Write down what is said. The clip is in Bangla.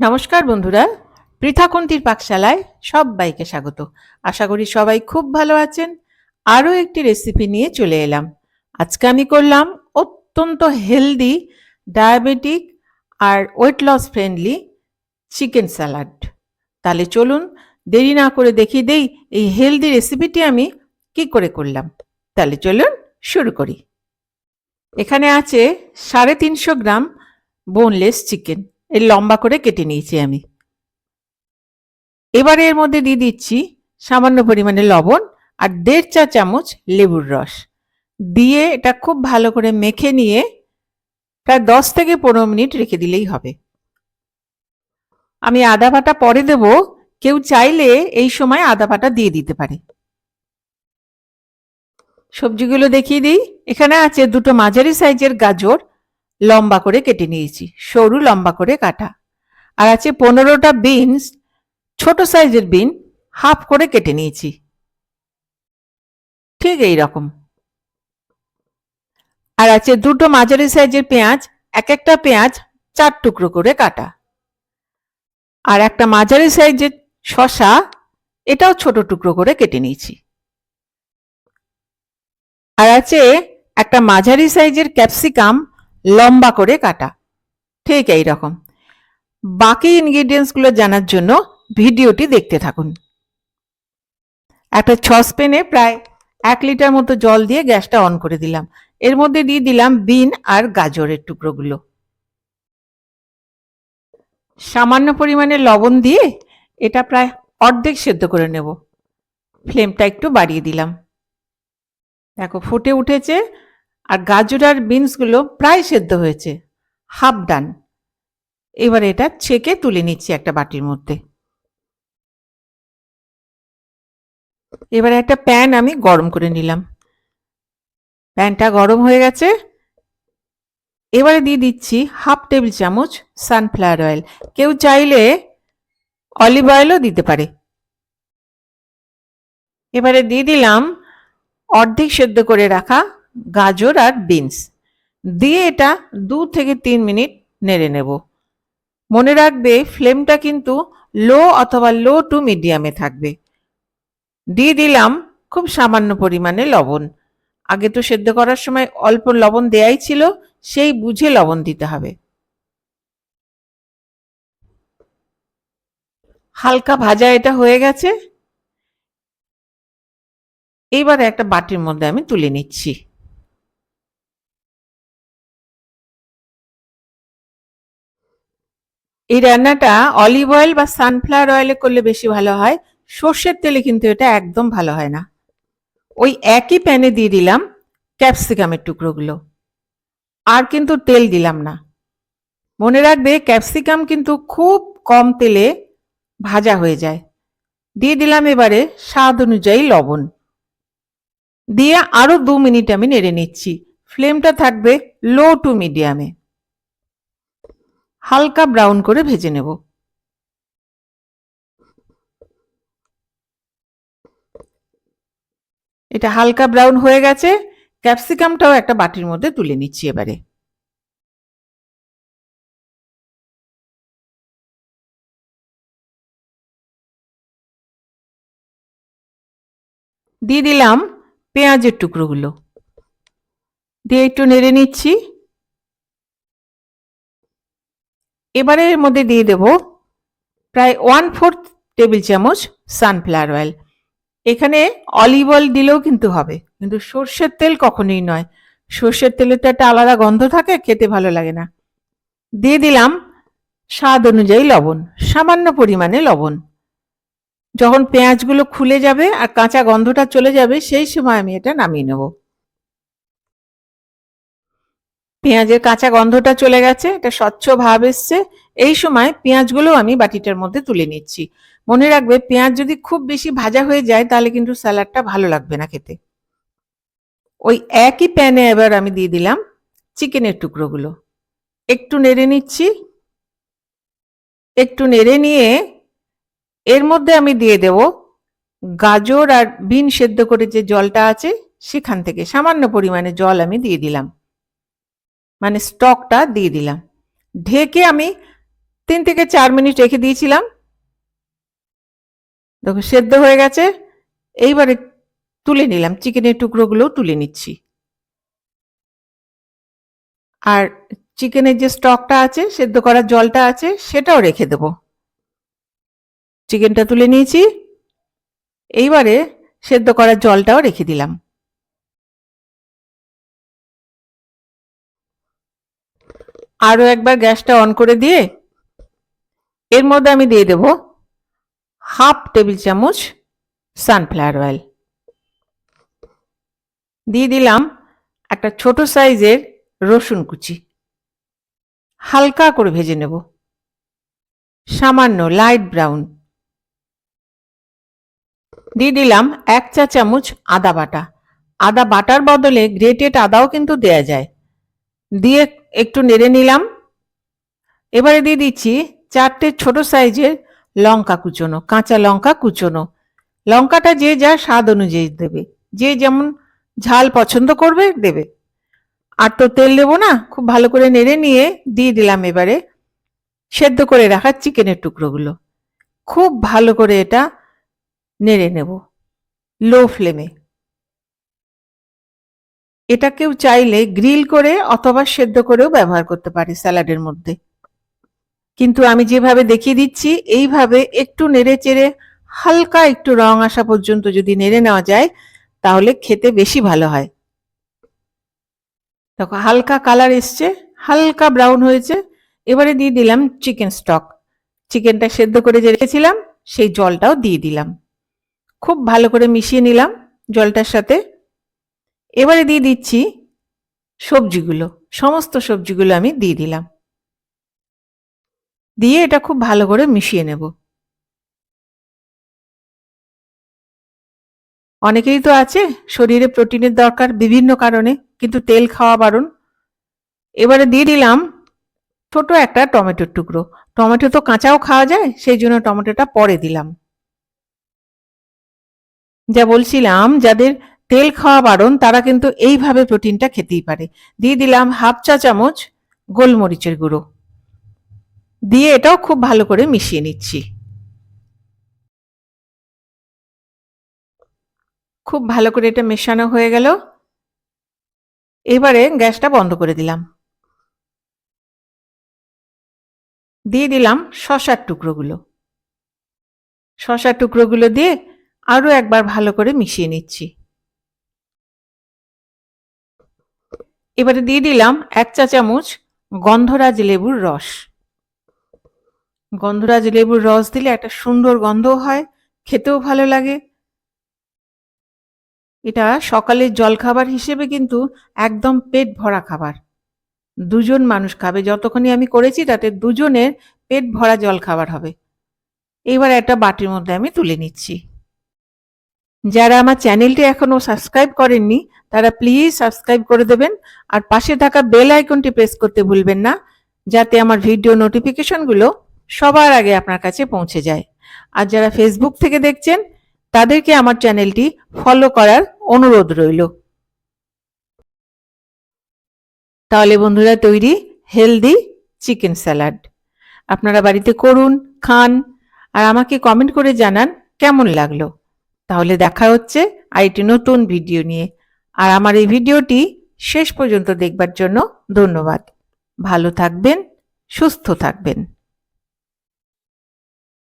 নমস্কার বন্ধুরা, পৃথাকুন্তির পাকশালায় সবাইকে স্বাগত। আশা করি সবাই খুব ভালো আছেন। আরও একটি রেসিপি নিয়ে চলে এলাম। আজকে আমি করলাম অত্যন্ত হেলদি ডায়াবেটিক আর weight loss friendly chicken salad তাহলে চলুন দেরি না করে দেখিয়ে দেই এই হেলদি রেসিপিটি আমি কি করে করলাম। তাহলে চলুন শুরু করি। এখানে আছে সাড়ে তিনশো গ্রাম বোনলেস চিকেন এর লম্বা করে কেটে নিয়েছি আমি। এবারে এর মধ্যে দিয়ে দিচ্ছি সামান্য পরিমাণে লবণ আর দেড় চা চামচ লেবুর রস। দিয়ে এটা খুব ভালো করে মেখে নিয়ে প্রায় দশ থেকে পনেরো মিনিট রেখে দিলেই হবে। আমি আদা বাটা পরে দেব, কেউ চাইলে এই সময় আদা বাটা দিয়ে দিতে পারে। সবজিগুলো দেখিয়ে দিই। এখানে আছে দুটো মাঝারি সাইজের গাজর লম্বা করে কেটে নিয়েছি, সরু লম্বা করে কাটা। আর আছে পনেরোটা বিনস ছোট সাইজের বিন হাফ করে কেটে নিয়েছি। ঠিক এই রকম। আর আছে দুটো মাঝারি সাইজের পেঁয়াজ, এক একটা পেঁয়াজ চার টুকরো করে কাটা। আর একটা মাঝারি সাইজের শশা এটাও ছোট টুকরো করে কেটে নিয়েছি। আর আছে একটা মাঝারি সাইজের ক্যাপসিকাম লম্বা করে কাটা। ঠিক এই রকম। বাকি ইনগ্রিডিয়েন্টসগুলো জানার জন্য ভিডিওটি দেখতে থাকুন। একটা সসপ্যানে প্রায় এক লিটার মতো জল দিয়ে গ্যাসটা অন করে দিলাম। এর মধ্যে দিয়ে দিলাম বিন আর গাজরের টুকরোগুলো। সামান্য পরিমাণে লবণ দিয়ে এটা প্রায় অর্ধেক সেদ্ধ করে নেব। ফ্লেমটা একটু বাড়িয়ে দিলাম। দেখো, ফুটে উঠেছে। আর গাজর আর বিনসগুলো প্রায় সেদ্ধ হয়েছে। Half done. এবার এটা ছেঁকে তুলে নিচ্ছি একটা বাটির মধ্যে। এবারে একটা প্যান আমি গরম করে নিলাম। প্যানটা গরম হয়ে গেছে। এবারে দিয়ে দিচ্ছি হাফ টেবিল চামচ সানফ্লাওয়ার অয়েল। কেউ চাইলে অলিভ অয়েলও দিতে পারে। এবারে দিয়ে দিলাম অর্ধেক সেদ্ধ করে রাখা গাজর আর বিনস। দিয়ে এটা দু থেকে তিন মিনিট নেড়ে নেব। মনে রাখবে, ফ্লেমটা কিন্তু লো অথবা লো টু মিডিয়ামে থাকবে। দিয়ে দিলাম খুব সামান্য পরিমাণে লবণ। আগে তো সেদ্ধ করার সময় অল্প লবণ দেয়াই ছিল, সেই বুঝে লবণ দিতে হবে। হালকা ভাজা এটা হয়ে গেছে। এইবারে একটা বাটির মধ্যে আমি তুলে নিচ্ছি। এই রান্নাটা অলিভ অয়েল বা সানফ্লাওয়ার অয়েলে করলে বেশি ভালো হয়। সর্ষের তেলে কিন্তু এটা একদম ভালো হয় না। ওই একই প্যানে দিয়ে দিলাম ক্যাপসিকামের টুকরোগুলো। আর কিন্তু তেল দিলাম না। মনে রাখবে ক্যাপসিকাম কিন্তু খুব কম তেলে ভাজা হয়ে যায়। দিয়ে দিলাম এবারে স্বাদ অনুযায়ী লবণ। দিয়ে আরও দু মিনিট আমি নেড়ে নিচ্ছি। ফ্লেমটা থাকবে লো টু মিডিয়ামে হালকা ব্রাউন করে ভেজে নেব। এটা হালকা ব্রাউন হয়ে গেছে। ক্যাপসিকামটাও একটা বাটির মধ্যে তুলে নিচ্ছি এবারে। দিয়ে দিলাম পেঁয়াজের টুকরোগুলো। দিয়ে একটু নেড়ে নিচ্ছি। এবারে এর মধ্যে দিয়ে দেব প্রায় ওয়ান ফোর্থ টেবিল চামচ সানফ্লাওয়ার অয়েল এখানে অলিভ অয়েল দিলেও কিন্তু হবে, কিন্তু সর্ষের তেল কখনোই নয়। সর্ষের তেলে তো একটা আলাদা গন্ধ থাকে, খেতে ভালো লাগে না। দিয়ে দিলাম স্বাদ অনুযায়ী লবণ, সামান্য পরিমাণে লবণ। যখন পেঁয়াজগুলো খুলে যাবে আর কাঁচা গন্ধটা চলে যাবে, সেই সময় আমি এটা নামিয়ে নেব। পেঁয়াজের কাঁচা গন্ধটা চলে গেছে, এটা স্বচ্ছ ভাব এসছে। এই সময় পেঁয়াজগুলো আমি বাটিটার মধ্যে তুলে নিচ্ছি। মনে রাখবে, পেঁয়াজ যদি খুব বেশি ভাজা হয়ে যায়, তাহলে কিন্তু স্যালাডটা ভালো লাগবে না খেতে। ওই একই প্যানে এবার আমি দিয়ে দিলাম চিকেনের টুকরোগুলো। একটু নেড়ে নিচ্ছি। একটু নেড়ে নিয়ে এর মধ্যে আমি দিয়ে দেব গাজর আর বিন সেদ্ধ করে যে জলটা আছে, সেখান থেকে সামান্য পরিমাণে জল আমি দিয়ে দিলাম। মানে স্টকটা দিয়ে দিলাম। ঢেকে আমি তিন থেকে চার মিনিট রেখে দিয়েছিলাম। দেখো, সেদ্ধ হয়ে গেছে। এইবারে তুলে নিলাম, চিকেনের টুকরোগুলোও তুলে নিচ্ছি। আর চিকেনের যে স্টকটা আছে, সেদ্ধ করার জলটা আছে, সেটাও রেখে দেব। চিকেনটা তুলে নিয়েছি। এইবারে সেদ্ধ করার জলটাও রেখে দিলাম। আরও একবার গ্যাসটা অন করে দিয়ে এর মধ্যে আমি দিয়ে দেব হাফ টেবিল চামচ সানফ্লাওয়ার অয়েল। দিয়ে দিলাম একটা ছোট সাইজের রসুন কুচি। হালকা করে ভেজে নেব। সামান্য লাইট ব্রাউন। দিয়ে দিলাম এক চা চামচ আদা বাটা। আদা বাটার বদলে গ্রেটেড আদাও কিন্তু দেয়া যায়। দিয়ে একটু নেড়ে নিলাম। এবারে দিয়ে দিচ্ছি চারটে ছোট সাইজের লঙ্কা কুচোনো, কাঁচা লঙ্কা কুচোনো। লঙ্কাটা যে যা স্বাদ অনুযায়ী দেবে। যে যেমন ঝাল পছন্দ করবে, দেবে। আর তো তেল দেবো না, খুব ভালো করে নেড়ে নিয়ে দিয়ে দিলাম এবারে সেদ্ধ করে রাখা চিকেনের টুকরোগুলো। খুব ভালো করে এটা নেড়ে নেব। লো ফ্লেমে। এটা কেউ চাইলে গ্রিল করে অথবা সেদ্ধ করেও ব্যবহার করতে পারে স্যালাডের মধ্যে। কিন্তু আমি যেভাবে দেখিয়ে দিচ্ছি, এইভাবে একটু নেড়ে চেড়ে হালকা একটু রং আসা পর্যন্ত যদি নেড়ে নেওয়া যায়, তাহলে খেতে বেশি ভালো হয়। দেখো, হালকা কালার এসছে, হালকা ব্রাউন হয়েছে। এবারে দিয়ে দিলাম চিকেন স্টক। চিকেনটা সেদ্ধ করে যে রেখেছিলাম, সেই জলটাও দিয়ে দিলাম। খুব ভালো করে মিশিয়ে নিলাম জলটার সাথে। এবারে দিয়ে দিচ্ছি সবজিগুলো। সমস্ত সবজিগুলো আমি দিয়ে দিলাম। দিয়ে এটা খুব ভালো করে মিশিয়ে নেব। অনেকেই তো আছে, শরীরে প্রোটিনের দরকার বিভিন্ন কারণে, কিন্তু তেল খাওয়া বারণ। এবারে দিয়ে দিলাম ছোট একটা টমেটোর টুকরো। টমেটো তো কাঁচাও খাওয়া যায়, সেই জন্য টমেটোটা পরে দিলাম। যা বলছিলাম, যাদের তেল খাওয়া বারণ, তারা কিন্তু এইভাবে প্রোটিনটা খেতেই পারে। দিয়ে দিলাম হাফ চা চামচ গোলমরিচের গুঁড়ো। দিয়ে এটাও খুব ভালো করে মিশিয়ে নিচ্ছি। খুব ভালো করে এটা মেশানো হয়ে গেল। এবারে গ্যাসটা বন্ধ করে দিলাম। দিয়ে দিলাম শশার টুকরোগুলো। শশার টুকরোগুলো দিয়ে আরও একবার ভালো করে মিশিয়ে নিচ্ছি। এবারে দিয়ে দিলাম এক চা চামচ গন্ধরাজ লেবুর রস। গন্ধরাজ লেবুর রস দিলে একটা সুন্দর গন্ধ হয়, খেতেও ভালো লাগে। এটা সকালের জলখাবার হিসেবে কিন্তু একদম পেট ভরা খাবার। দুজন মানুষ খাবে, যতক্ষণই আমি করেছি তাতে দুজনের পেট ভরা জল খাবার হবে। এবার একটা বাটির মধ্যে আমি তুলে নিচ্ছি। যারা আমার চ্যানেলটি এখনও সাবস্ক্রাইব করেননি, তারা প্লিজ সাবস্ক্রাইব করে দেবেন আর পাশে থাকা বেল আইকনটি প্রেস করতে ভুলবেন না, যাতে আমার ভিডিও নোটিফিকেশনগুলো সবার আগে আপনার কাছে পৌঁছে যায়। আর যারা ফেসবুক থেকে দেখছেন, তাদেরকে আমার চ্যানেলটি ফলো করার অনুরোধ রইল। তাহলে বন্ধুরা, তৈরি হেলদি চিকেন স্যালাড আপনারা বাড়িতে করুন, খান, আর আমাকে কমেন্ট করে জানান কেমন লাগল। তাহলে দেখা হচ্ছে আরেকটি নতুন ভিডিও নিয়ে। আর আমার এই ভিডিওটি শেষ পর্যন্ত দেখবার জন্য ধন্যবাদ। ভালো থাকবেন, সুস্থ থাকবেন।